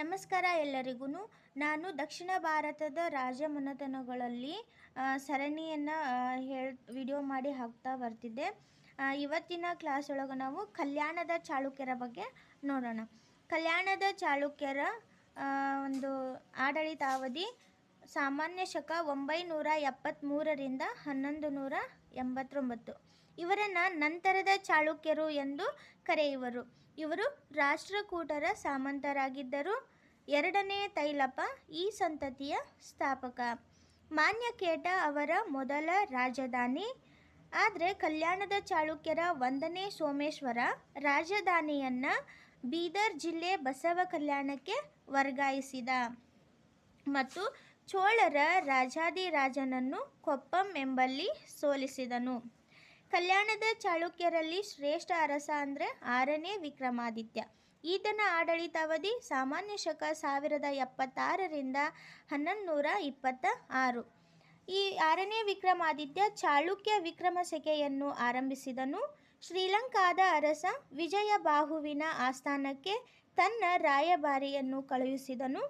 ನಮಸ್ಕಾರ ಎಲ್ಲರಿಗೂ. ನಾನು ದಕ್ಷಿಣ ಭಾರತದ ರಾಜಮನೆತನಗಳಲ್ಲಿ ಸರಣಿಯನ್ನು ಹೇಳ್ ವಿಡಿಯೋ ಮಾಡಿ ಹಾಕ್ತಾ ಬರ್ತಿದ್ದೆ. ಇವತ್ತಿನ ಕ್ಲಾಸ್ ಒಳಗೆ ನಾವು ಕಲ್ಯಾಣದ ಚಾಳುಕ್ಯರ ಬಗ್ಗೆ ನೋಡೋಣ. ಕಲ್ಯಾಣದ ಚಾಳುಕ್ಯರ ಒಂದು ಆಡಳಿತಾವಧಿ ಸಾಮಾನ್ಯ ಶಕ ಒಂಬೈನೂರ ಎಪ್ಪತ್ತ್ಮೂರರಿಂದ ಹನ್ನೊಂದು ನೂರ ಎಂಬತ್ತೊಂಬತ್ತು. ಇವರನ್ನು ನಂತರದ ಚಾಳುಕ್ಯರು ಎಂದು ಕರೆಯುವರು. ಇವರು ರಾಷ್ಟ್ರಕೂಟರ ಸಾಮಂತರಾಗಿದ್ದರು. ಎರಡನೇ ತೈಲಪ ಈ ಸಂತತಿಯ ಸ್ಥಾಪಕ. ಮಾನ್ಯಕೇಟ ಅವರ ಮೊದಲ ರಾಜಧಾನಿ. ಆದರೆ ಕಲ್ಯಾಣದ ಚಾಳುಕ್ಯರ ಒಂದನೇ ಸೋಮೇಶ್ವರ ರಾಜಧಾನಿಯನ್ನು ಬೀದರ್ ಜಿಲ್ಲೆ ಬಸವ ಕಲ್ಯಾಣಕ್ಕೆ ವರ್ಗಾಯಿಸಿದ. ಮತ್ತು ಚೋಳರ ರಾಜಾದಿರಾಜನನ್ನು ಕೊಪ್ಪಂ ಎಂಬಲ್ಲಿ ಸೋಲಿಸಿದನು. ಕಲ್ಯಾಣದ ಚಾಳುಕ್ಯರಲ್ಲಿ ಶ್ರೇಷ್ಠ ಅರಸ ಅಂದರೆ ಆರನೇ ವಿಕ್ರಮಾದಿತ್ಯ. ಈತನ ಆಡಳಿತಾವಧಿ ಸಾಮಾನ್ಯ ಶಕ ಸಾವಿರದ ಎಪ್ಪತ್ತಾರರಿಂದ ಹನ್ನೊಂದು ನೂರ ಇಪ್ಪತ್ತ ಆರು. ಈ ಆರನೇ ವಿಕ್ರಮಾದಿತ್ಯ ಚಾಲುಕ್ಯ ವಿಕ್ರಮಸೆಕೆಯನ್ನು ಆರಂಭಿಸಿದನು. ಶ್ರೀಲಂಕಾದ ಅರಸ ವಿಜಯ ಬಾಹುವಿನ ಆಸ್ಥಾನಕ್ಕೆ ತನ್ನ ರಾಯಭಾರಿಯನ್ನು ಕಳುಹಿಸಿದನು.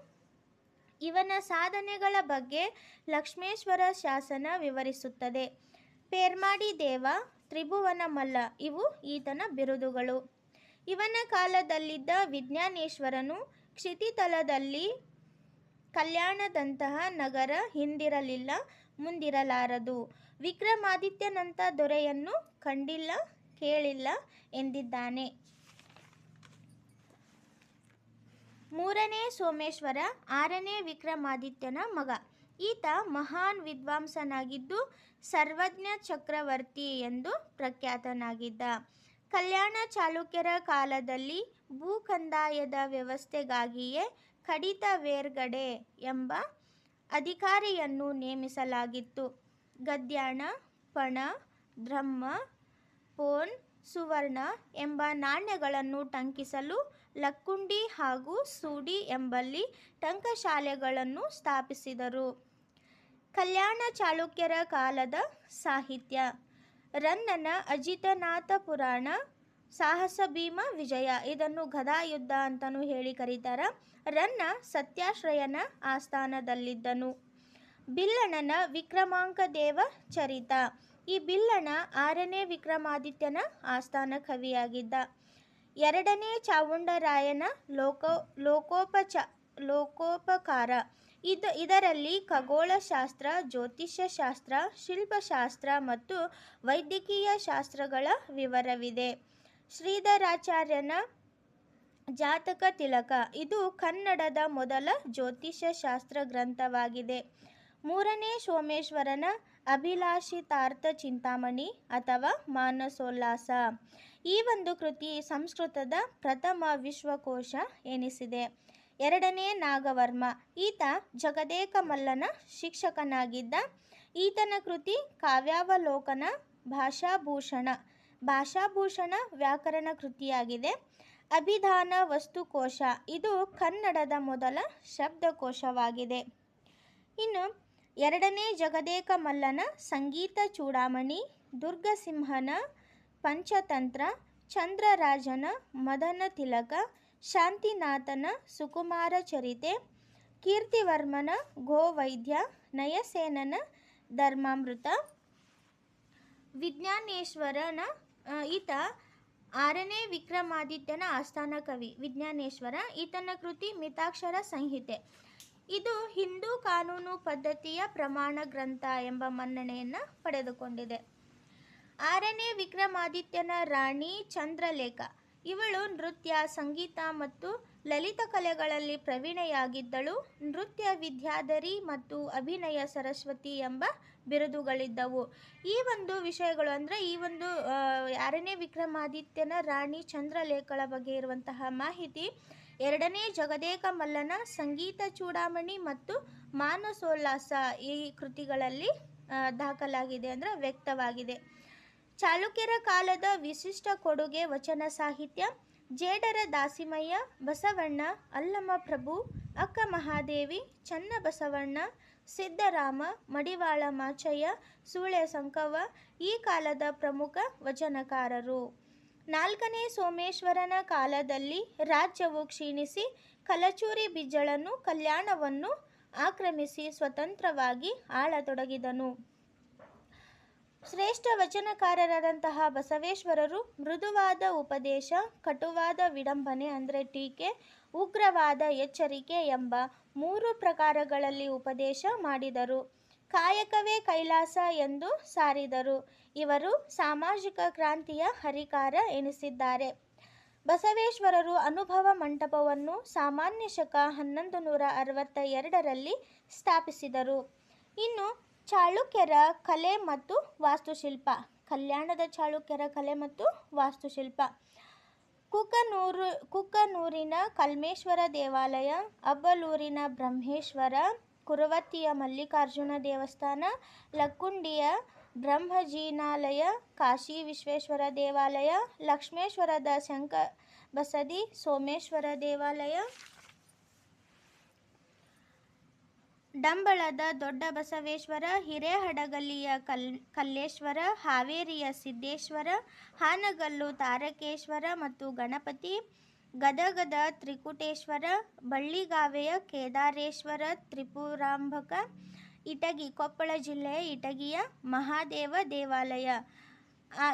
ಇವನ ಸಾಧನೆಗಳ ಬಗ್ಗೆ ಲಕ್ಷ್ಮೇಶ್ವರ ಶಾಸನ ವಿವರಿಸುತ್ತದೆ. ಪೇರ್ಮಾಡಿ ದೇವ, ತ್ರಿಭುವನ ಮಲ್ಲ, ಇವು ಈತನ ಬಿರುದುಗಳು. ಇವನ ಕಾಲದಲ್ಲಿದ್ದ ವಿಜ್ಞಾನೇಶ್ವರನು ಕ್ಷಿತಿತಲದಲ್ಲಿ ಕಲ್ಯಾಣದಂತಹ ನಗರ ಹಿಂದಿರಲಿಲ್ಲ, ಮುಂದಿರಲಾರದು. ವಿಕ್ರಮಾದಿತ್ಯನಂಥ ದೊರೆಯನ್ನು ಕಂಡಿಲ್ಲ, ಕೇಳಿಲ್ಲ ಎಂದಿದ್ದಾನೆ. ಮೂರನೇ ಸೋಮೇಶ್ವರ, ಆರನೇ ವಿಕ್ರಮಾದಿತ್ಯನ ಮಗ. ಈತ ಮಹಾನ್ ವಿದ್ವಾಂಸನಾಗಿದ್ದು ಸರ್ವಜ್ಞ ಚಕ್ರವರ್ತಿ ಎಂದು ಪ್ರಖ್ಯಾತನಾಗಿದ್ದ. ಕಲ್ಯಾಣ ಚಾಲುಕ್ಯರ ಕಾಲದಲ್ಲಿ ಭೂಕಂದಾಯದ ವ್ಯವಸ್ಥೆಗಾಗಿಯೇ ಕಡಿತ ವೇರ್ಗಡೆ ಎಂಬ ಅಧಿಕಾರಿಯನ್ನು ನೇಮಿಸಲಾಗಿತ್ತು. ಗದ್ಯಾಣ, ಪಣ ದ್ರಹ್ಮ ಪೋನ್, ಸುವರ್ಣ ಎಂಬ ನಾಣ್ಯಗಳನ್ನು ಟಂಕಿಸಲು ಲಕ್ಕುಂಡಿ ಹಾಗೂ ಸೂಡಿ ಎಂಬಲ್ಲಿ ಟಂಕಶಾಲೆಗಳನ್ನು ಸ್ಥಾಪಿಸಿದರು. ಕಲ್ಯಾಣ ಚಾಲುಕ್ಯರ ಕಾಲದ ಸಾಹಿತ್ಯ. ರನ್ನನ ಅಜಿತನಾಥ ಪುರಾಣ, ಸಾಹಸ ಭೀಮ ವಿಜಯ ಇದನ್ನು ಗದಾಯುದ್ಧ ಅಂತಲೂ ಹೇಳಿ ಕರೀತಾರ. ರನ್ನ ಸತ್ಯಾಶ್ರಯನ ಆಸ್ಥಾನದಲ್ಲಿದ್ದನು. ಬಿಲ್ಲಣನ ವಿಕ್ರಮಾಂಕ ದೇವ ಚರಿತ. ಈ ಬಿಲ್ಲಣ ಆರನೇ ವಿಕ್ರಮಾದಿತ್ಯನ ಆಸ್ಥಾನ ಕವಿಯಾಗಿದ್ದ. ಎರಡನೇ ಚಾವುಂಡರಾಯನ ಲೋಕೋ, ಲೋಕೋಪಚ, ಲೋಕೋಪಕಾರ. ಇದು, ಇದರಲ್ಲಿ ಖಗೋಳಶಾಸ್ತ್ರ, ಜ್ಯೋತಿಷ್ಯಶಾಸ್ತ್ರ, ಶಿಲ್ಪಶಾಸ್ತ್ರ ಮತ್ತು ವೈದ್ಯಕೀಯ ಶಾಸ್ತ್ರಗಳ ವಿವರವಿದೆ. ಶ್ರೀಧರಾಚಾರ್ಯನ ಜಾತಕ ತಿಲಕ. ಇದು ಕನ್ನಡದ ಮೊದಲ ಜ್ಯೋತಿಷ್ಯಶಾಸ್ತ್ರ ಗ್ರಂಥವಾಗಿದೆ. ಮೂರನೇ ಸೋಮೇಶ್ವರನ ಅಭಿಲಾಷಿತಾರ್ಥ ಚಿಂತಾಮಣಿ ಅಥವಾ ಮಾನಸೋಲ್ಲಾಸ. ಈ ಒಂದು ಕೃತಿ ಸಂಸ್ಕೃತದ ಪ್ರಥಮ ವಿಶ್ವಕೋಶ ಎನಿಸಿದೆ. ಎರಡನೇ ನಾಗವರ್ಮ. ಈತ ಜಗದೇಕ ಮಲ್ಲನ ಶಿಕ್ಷಕನಾಗಿದ್ದ. ಈತನ ಕೃತಿ ಕಾವ್ಯಾವಲೋಕನ ಭಾಷಾಭೂಷಣ. ಭಾಷಾಭೂಷಣ ವ್ಯಾಕರಣ ಕೃತಿಯಾಗಿದೆ. ಅಭಿಧಾನ ವಸ್ತುಕೋಶ. ಇದು ಕನ್ನಡದ ಮೊದಲ ಶಬ್ದಕೋಶವಾಗಿದೆ. ಇನ್ನು ಎರಡನೇ ಜಗದೇಕ ಮಲ್ಲನ ಸಂಗೀತ ಚೂಡಾಮಣಿ, ದುರ್ಗಸಿಂಹನ ಪಂಚತಂತ್ರ, ಚಂದ್ರರಾಜನ ಮದನ ತಿಲಕ, ಶಾಂತಿನಾಥನ ಸುಕುಮಾರ ಚರಿತೆ, ಕೀರ್ತಿವರ್ಮನ ಗೋವೈದ್ಯ ನಯಸೇನನ ಧರ್ಮಾಮೃತ, ವಿಜ್ಞಾನೇಶ್ವರನ ಈತ ಆರನೇ ವಿಕ್ರಮಾದಿತ್ಯನ ಆಸ್ಥಾನ ಕವಿ ವಿಜ್ಞಾನೇಶ್ವರ, ಈತನ ಕೃತಿ ಮಿತಾಕ್ಷರ ಸಂಹಿತೆ. ಇದು ಹಿಂದೂ ಕಾನೂನು ಪದ್ಧತಿಯ ಪ್ರಮಾಣ ಗ್ರಂಥ ಎಂಬ ಮನ್ನಣೆಯನ್ನು ಪಡೆದುಕೊಂಡಿದೆ. ಆರನೇ ವಿಕ್ರಮಾದಿತ್ಯನ ರಾಣಿ ಚಂದ್ರಲೇಖ. ಇವಳು ನೃತ್ಯ, ಸಂಗೀತ ಮತ್ತು ಲಲಿತ ಕಲೆಗಳಲ್ಲಿ ಪ್ರವೀಣೆಯಾಗಿದ್ದಳು. ನೃತ್ಯ ವಿದ್ಯಾಧರಿ ಮತ್ತು ಅಭಿನಯ ಸರಸ್ವತಿ ಎಂಬ ಬಿರುದುಗಳಿದ್ದವು. ಈ ಒಂದು ವಿಷಯಗಳು ಅಂದರೆ ಈ ಒಂದು ಆರನೇ ವಿಕ್ರಮಾದಿತ್ಯನ ರಾಣಿ ಚಂದ್ರಲೇಖಳ ಬಗ್ಗೆ ಇರುವಂತಹ ಮಾಹಿತಿ ಎರಡನೇ ಜಗದೇಕ ಮಲ್ಲನ ಸಂಗೀತ ಚೂಡಾಮಣಿ ಮತ್ತು ಮಾನಸೋಲ್ಲಾಸ ಈ ಕೃತಿಗಳಲ್ಲಿ ದಾಖಲಾಗಿದೆ ಅಂದರೆ ವ್ಯಕ್ತವಾಗಿದೆ. ಚಾಲುಕ್ಯರ ಕಾಲದ ವಿಶಿಷ್ಟ ಕೊಡುಗೆ ವಚನ ಸಾಹಿತ್ಯ, ಜೇಡರ ದಾಸಿಮಯ್ಯ, ಬಸವಣ್ಣ ಅಲ್ಲಮ್ಮ ಪ್ರಭು ಅಕ್ಕ ಮಹಾದೇವಿ ಚನ್ನ ಬಸವಣ್ಣ ಸಿದ್ದರಾಮ, ಮಡಿವಾಳ ಮಾಚಯ್ಯ ಸೂಳೆ ಸಂಕವ ಈ ಕಾಲದ ಪ್ರಮುಖ ವಚನಕಾರರು. ನಾಲ್ಕನೇ ಸೋಮೇಶ್ವರನ ಕಾಲದಲ್ಲಿ ರಾಜ್ಯವು ಕ್ಷೀಣಿಸಿ ಕಲಚೂರಿ ಬಿಜ್ಜಳನು ಕಲ್ಯಾಣವನ್ನು ಆಕ್ರಮಿಸಿ ಸ್ವತಂತ್ರವಾಗಿ ಆಳತೊಡಗಿದನು. ಶ್ರೇಷ್ಠ ವಚನಕಾರರಾದಂತಹ ಬಸವೇಶ್ವರರು ಮೃದುವಾದ ಉಪದೇಶ, ಕಟುವಾದ ವಿಡಂಬನೆ ಅಂದರೆ ಟೀಕೆ, ಉಗ್ರವಾದ ಎಚ್ಚರಿಕೆ ಎಂಬ ಮೂರು ಪ್ರಕಾರಗಳಲ್ಲಿ ಉಪದೇಶ ಮಾಡಿದರು. ಕಾಯಕವೇ ಕೈಲಾಸ ಎಂದು ಸಾರಿದರು. ಇವರು ಸಾಮಾಜಿಕ ಕ್ರಾಂತಿಯ ಹರಿಕಾರ ಎನಿಸಿದ್ದಾರೆ. ಬಸವೇಶ್ವರರು ಅನುಭವ ಮಂಟಪವನ್ನು ಸಾಮಾನ್ಯ ಶಕ ಹನ್ನೊಂದು ನೂರ ಅರವತ್ತ ಎರಡರಲ್ಲಿ ಸ್ಥಾಪಿಸಿದರು. ಇನ್ನು ಚಾಳುಕ್ಯರ ಕಲೆ ಮತ್ತು ವಾಸ್ತುಶಿಲ್ಪ, ಕಲ್ಯಾಣದ ಚಾಳುಕ್ಯರ ಕಲೆ ಮತ್ತು ವಾಸ್ತುಶಿಲ್ಪ. ಕುಕನೂರು, ಕುಕನೂರಿನ ಕಲ್ಮೇಶ್ವರ ದೇವಾಲಯ ಅಬ್ಬಲೂರಿನ ಬ್ರಹ್ಮೇಶ್ವರ ಕುರುವತ್ತಿಯ ಮಲ್ಲಿಕಾರ್ಜುನ ದೇವಸ್ಥಾನ, ಲಕ್ಕುಂಡಿಯ ಬ್ರಹ್ಮಜಿನಾಲಯ, ಕಾಶಿ ವಿಶ್ವೇಶ್ವರ ದೇವಾಲಯ ಲಕ್ಷ್ಮೇಶ್ವರದ ಶಂಕ ಬಸದಿ, ಸೋಮೇಶ್ವರ ದೇವಾಲಯ. ಡಂಬಳದ ದೊಡ್ಡ ಬಸವೇಶ್ವರ ಹಿರೇಹಡಗಲಿಯ ಕಲ್, ಕಲ್ಲೇಶ್ವರ, ಹಾವೇರಿಯ ಸಿದ್ದೇಶ್ವರ, ಹಾನಗಲ್ಲು ತಾರಕೇಶ್ವರ ಮತ್ತು ಗಣಪತಿ. ಗದಗದ ತ್ರಿಕುಟೇಶ್ವರ, ಬಳ್ಳಿಗಾವೆಯ ಕೇದಾರೇಶ್ವರ ತ್ರಿಪುರಾಂಭಕ, ಇಟಗಿ, ಕೊಪ್ಪಳ ಜಿಲ್ಲೆಯ ಇಟಗಿಯ ಮಹಾದೇವ ದೇವಾಲಯ.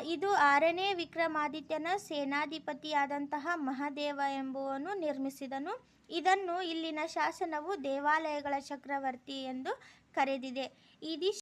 ಇದು ಆರನೇ ವಿಕ್ರಮಾದಿತ್ಯನ ಸೇನಾಧಿಪತಿಯಾದಂತಹ ಮಹಾದೇವ ಎಂಬುವನು ನಿರ್ಮಿಸಿದನು. ಇದನ್ನು ಇಲ್ಲಿನ ಶಾಸನವು ದೇವಾಲಯಗಳ ಚಕ್ರವರ್ತಿ ಎಂದು ಕರೆದಿದೆ. ಇದಿಷ್ಟು